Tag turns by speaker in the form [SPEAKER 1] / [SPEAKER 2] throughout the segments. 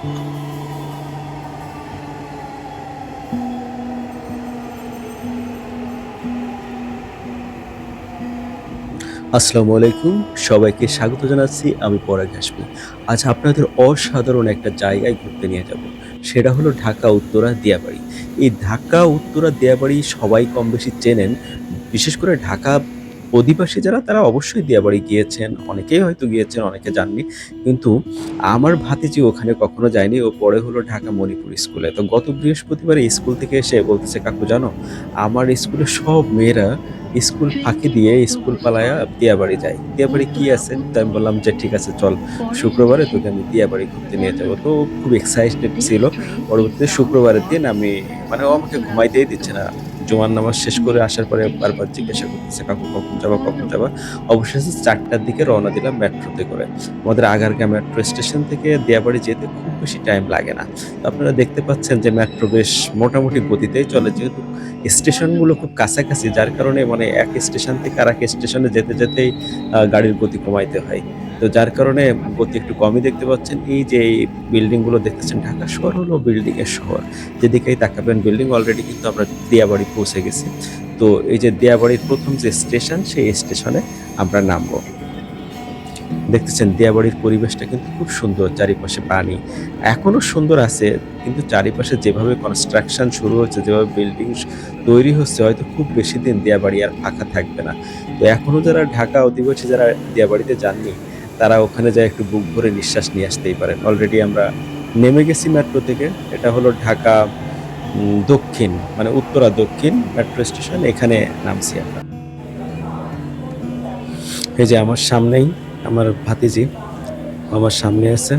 [SPEAKER 1] আসসালামু আলাইকুম। সবাইকে স্বাগত জানাচ্ছি, আমি পরাগ হাসমি। আজ আপনাদের অসাধারণ একটা জায়গায় ঘুরতে নিয়ে যাব। সেটা হলো ঢাকা, উত্তরা, দিয়াবাড়ি। এই ঢাকা, উত্তরা, দিয়াবাড়ি সবাই কম বেশি চেনেন। বিশেষ করে ঢাকা অধিবাসী যারা, তারা অবশ্যই দিয়াবাড়ি গিয়েছেন। অনেকেই হয়তো গিয়েছেন, অনেকে যাননি। কিন্তু আমার ভাতিজি ওখানে কখনো যায়নি। ও পরে হলো ঢাকা মণিপুর স্কুলে। তো গত বৃহস্পতিবার স্কুল থেকে এসে বলতেছে, কাকু, জানো, আমার স্কুলে সব মেয়েরা স্কুল ফাঁকি দিয়ে স্কুল পালায়া দিয়াবাড়ি যাই দিয়াবাড়ি কি আছে? তো আমি বললাম যে, ঠিক আছে, চল। শুক্রবারে তোকে আমি দিয়াবাড়ি ঘুরতে নিয়ে যাব। তো খুব এক্সাইটেড ছিল। পরবর্তীতে শুক্রবারের দিন আমি মানে ও আমাকে ঘুমাইতেই দিচ্ছে না। জুমার নামাজ শেষ করে আসার পরে বারবার জিজ্ঞাসা করতেছে, কাকু কখন যাবা কখন যাবা? অবশেষে চারটার দিকে রওনা দিলাম মেট্রোতে করে। আমাদের আগারগাঁ মেট্রো স্টেশন থেকে দিয়াবাড়ি যেতে খুব বেশি টাইম লাগে না। তো আপনারা দেখতে পাচ্ছেন যে মেট্রো বেশ মোটামুটি গতিতেই চলে, যেহেতু স্টেশনগুলো খুব কাছাকাছি, যার কারণে মানে এক স্টেশন থেকে আর এক স্টেশনে যেতে, যেতেই গাড়ির গতি কমাইতে হয়। তো যার কারণে গতি একটু কমই দেখতে পাচ্ছেন। এই যে এই বিল্ডিংগুলো দেখতেছেন, ঢাকা শহর হলো বিল্ডিংয়ের শহর। যেদিকেই তাকাবেন, বিল্ডিং অলরেডি কিন্তু আমরা দিয়াবাড়ি পৌঁছে গেছি। তো এই যে দিয়াবাড়ির প্রথম যে স্টেশন, সেই স্টেশনে আমরা নামবো। দেখতেছেন, দিয়াবাড়ির পরিবেশটা কিন্তু খুব সুন্দর, চারিপাশে পানি। এখনও সুন্দর আছে, কিন্তু চারিপাশে যেভাবে কনস্ট্রাকশন শুরু হচ্ছে যেভাবে বিল্ডিং তৈরি হচ্ছে, হয়তো খুব বেশি দিন দিয়াবাড়ি আর ফাঁকা থাকবে না। তো এখনও যারা ঢাকা অধিবাসী, যারা দিয়াবাড়িতে যাননি তারা ওখানে যায় একটু বুক ভরে নিঃশ্বাস নিয়ে আসতেই পারেন। অলরেডি আমরা নেমে গেছি মেট্রো থেকে। এটা হলো ঢাকা দক্ষিণ মানে উত্তরা দক্ষিণ মেট্রো স্টেশন এখানে নামছি আমরা। এই যে আমার সামনেই আমার ভাতিজি আমার সামনে আছে।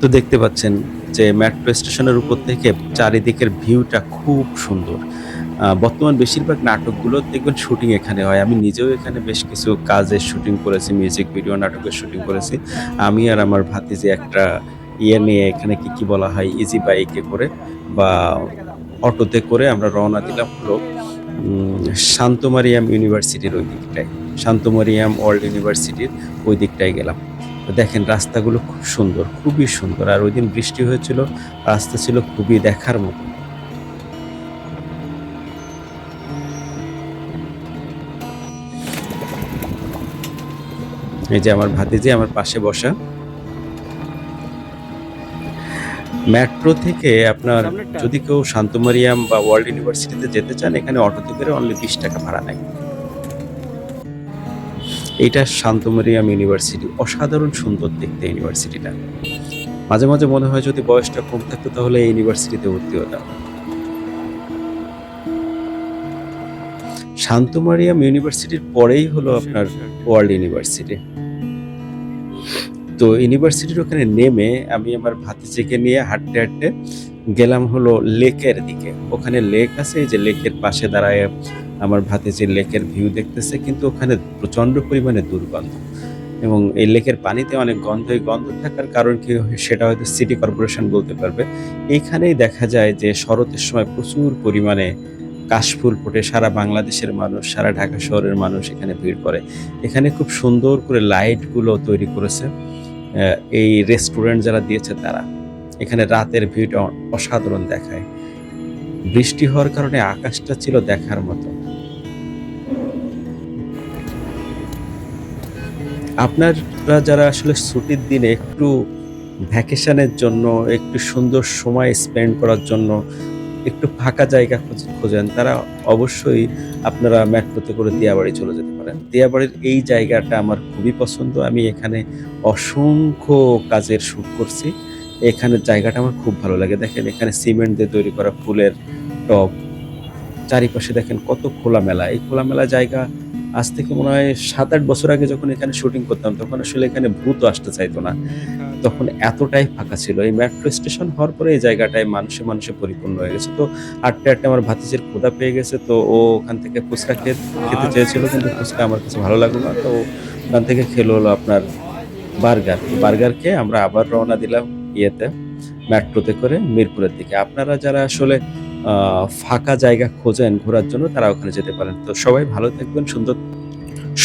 [SPEAKER 1] তো দেখতে পাচ্ছেন যে মেট্রো স্টেশনের উপর থেকে চারিদিকের ভিউটা খুব সুন্দর। বর্তমান বেশিরভাগ নাটকগুলো দেখবেন শুটিং এখানে হয়। আমি নিজেও এখানে বেশ কিছু কাজের শুটিং করেছি মিউজিক ভিডিও নাটকের শুটিং করেছি। আমি আর আমার ভাতিজি একটা ইয়ে নিয়ে এখানে কি কি বলা হয় ইজি বাইকে করে বা অটোতে করে আমরা রওনা দিলাম হলো শান্তমারিয়াম ইউনিভার্সিটির ওই দিকটায়। শান্তমারিয়াম ওয়ার্ল্ড ইউনিভার্সিটির ওই দিকটায় গেলাম। দেখেন রাস্তাগুলো খুব সুন্দর, খুবই সুন্দর। আর ওই দিন বৃষ্টি হয়েছিল, রাস্তা ছিল খুবই দেখার মতো। এই যে আমার ভাতিজি আমার পাশে বসা। মেট্রো থেকে আপনার যদি কেউ শান্তমারিয়াম বা ওয়ার্ল্ড ইউনিভার্সিটিতে যেতে চান, এখানে অটোতে করে অনলি বিশ টাকা ভাড়া নেয়। এইটা শান্তমারিয়াম ইউনিভার্সিটি অসাধারণ সুন্দর দেখতে ইউনিভার্সিটিটা মাঝে মাঝে মনে হয় যদি বয়সটা কম থাকতো, তাহলে এই ইউনিভার্সিটিতে ভর্তি হতাম শান্তমারিয়াম ইউনিভার্সিটির পরেই হলো আপনার ওয়ার্ল্ড ইউনিভার্সিটি। তো ইউনিভার্সিটির ওখানে নেমে আমি আমার ভাতিজিকে নিয়ে হাঁটতে হাঁটতে গেলাম হলো লেকের দিকে। ওখানে লেক আছে যে লেকের পাশে দাঁড়ায় আমার ভাতিজি লেকের ভিউ দেখতেছে, কিন্তু ওখানে প্রচণ্ড পরিমাণে দুর্গন্ধ। এবং এই লেকের পানিতে অনেক গন্ধ, এই গন্ধ থাকার কারণ কি সেটা হয়তো সিটি কর্পোরেশন বলতে পারবে। এইখানেই দেখা যায় যে শরতের সময় প্রচুর পরিমাণে কাশফুল ফোটে সারা বাংলাদেশের মানুষ, সারা ঢাকা শহরের মানুষ এখানে ভিড় করে। এখানে খুব সুন্দর করে লাইটগুলো তৈরি করেছে। এই রেস্টুরেন্ট যারা দিয়েছে তারা। এখানে রাতের অ- অসাধারণ দেখায়। বৃষ্টি হওয়ার কারণে আকাশটা ছিল দেখার মতো। আপনারা যারা আসলে ছুটির দিনে একটু ভ্যাকেশনের জন্য, একটু সুন্দর সময় স্পেন্ড করার জন্য একটু ফাঁকা জায়গা খোঁজ- খোঁজেন। তারা অবশ্যই আপনারা মেট্রোতে করে দিয়াবাড়ি চলে যেতে পারেন। দিয়াবাড়ির এই জায়গাটা আমার খুবই পছন্দ। আমি এখানে অসংখ্য কাজের শ্যুট করছি। এখানে জায়গাটা আমার খুব ভালো লাগে। দেখেন এখানে সিমেন্ট দিয়ে তৈরি করা ফুলের টব। চারিপাশে দেখেন কত খোলামেলা। এই খোলামেলা জায়গা আজ থেকে মনে হয় সাত আট বছর আগে যখন এখানে শুটিং করতাম, তখন আসলে এখানে ভূত আসতে চাইতো না। তখন এতটাই ফাঁকা ছিল। এই মেট্রো স্টেশন হওয়ার পরে এই জায়গাটায় মানুষে মানুষে পরিপূর্ণ হয়ে গেছে। তো আটটে আটটে আমার ভাতিজের ক্ষুদা পেয়ে গেছে। তো ও ওখান থেকে ফুচকা খেতে চেয়েছিল কিন্তু ফুচকা আমার কাছে ভালো লাগল না। তো ওখান থেকে খেলো হলো আপনার বার্গার। বার্গার খেয়ে আমরা আবার রওনা দিলাম ইয়েতে মেট্রোতে করে মিরপুরের দিকে। আপনারা যারা আসলে ফাঁকা জায়গা খোঁজেন ঘোরার জন্য তারা ওখানে যেতে পারেন। তো সবাই ভালো থাকবেন, সুন্দর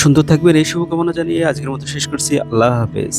[SPEAKER 1] সুন্দর থাকবেন। এই শুভকামনা জানিয়ে আজকের মতো শেষ করছি। আল্লাহ হাফেজ।